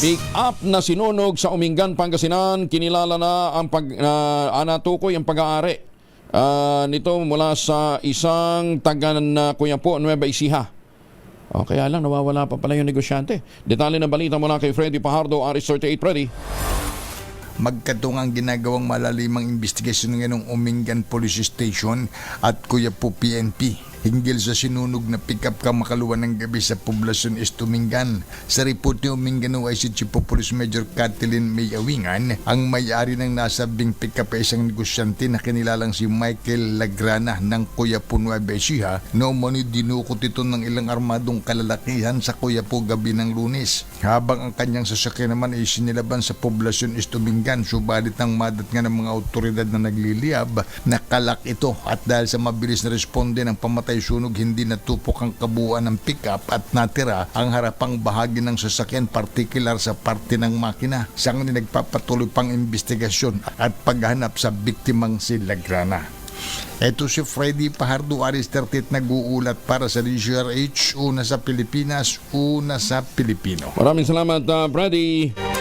Pick up na sinunog sa Umingan, Pangasinan, kinilala na ang pag uh, anatukoy ang pag-aari. Ah, nito mula sa isang taga na Kuya po, Nueva Ecija. O, kaya lang nawawala pa pala yung negosyante. Detalye ng balita mula kay Freddy Pajardo, Aris 38 Freddy. Magkatungang ginagawang malalimang investigasyon ng ng Umingan Police Station at Kuya po PNP hinggil sa sinunog na pick-up kamakaluan ng gabi sa poblasyon Estumingan. Sa report ni Umingan OIC Chief of Police Major Kathleen May Awingan, ang may-ari ng nasabing pick-up ay isang negosyante na kinilalang si Michael Lagrana ng Kuya Ecija na umano'y dinukot ito ng ilang armadong kalalakihan sa Kuya po gabi ng lunes. Habang ang kanyang sasakyan naman ay sinilaban sa poblasyon Estumingan, subalit ang madat nga ng mga otoridad na nagliliyab, nakalak ito at dahil sa mabilis na responde ng pamatay sunog hindi natupok ang kabuuan ng pickup at natira ang harapang bahagi ng sasakyan partikular sa parte ng makina. Siyang nagpapatuloy pang investigasyon at paghanap sa biktimang si Lagrana. Ito si Freddy Pahardo Aris 38 nag-uulat para sa DZRH, una sa Pilipinas, una sa Pilipino. Maraming salamat, ah, Freddy.